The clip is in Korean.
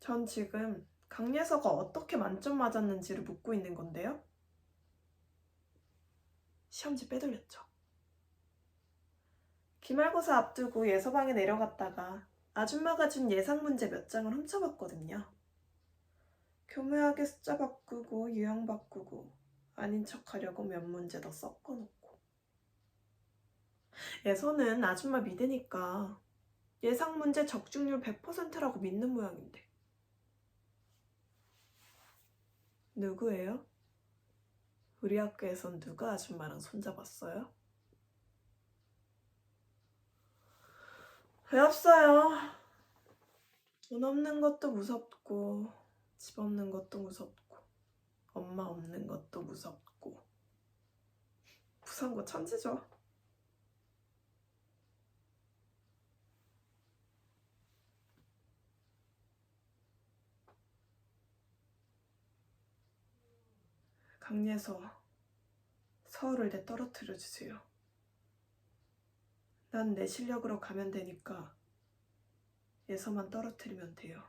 전 지금 강예서가 어떻게 만점 맞았는지를 묻고 있는 건데요. 시험지 빼돌렸죠. 기말고사 앞두고 예서방에 내려갔다가 아줌마가 준 예상 문제 몇 장을 훔쳐봤거든요. 교묘하게 숫자 바꾸고 유형 바꾸고 아닌 척하려고 몇 문제 더 섞어놓고 예서는 아줌마 믿으니까 예상 문제 적중률 100%라고 믿는 모양인데 누구예요? 우리 학교에선 누가 아줌마랑 손잡았어요? 왜 없어요? 돈 없는 것도 무섭고 집 없는 것도 무섭고 엄마 없는 것도 무섭고 부산고 천지죠. 강예서 서울을 내 떨어뜨려 주세요. 난 내 실력으로 가면 되니까 예서만 떨어뜨리면 돼요.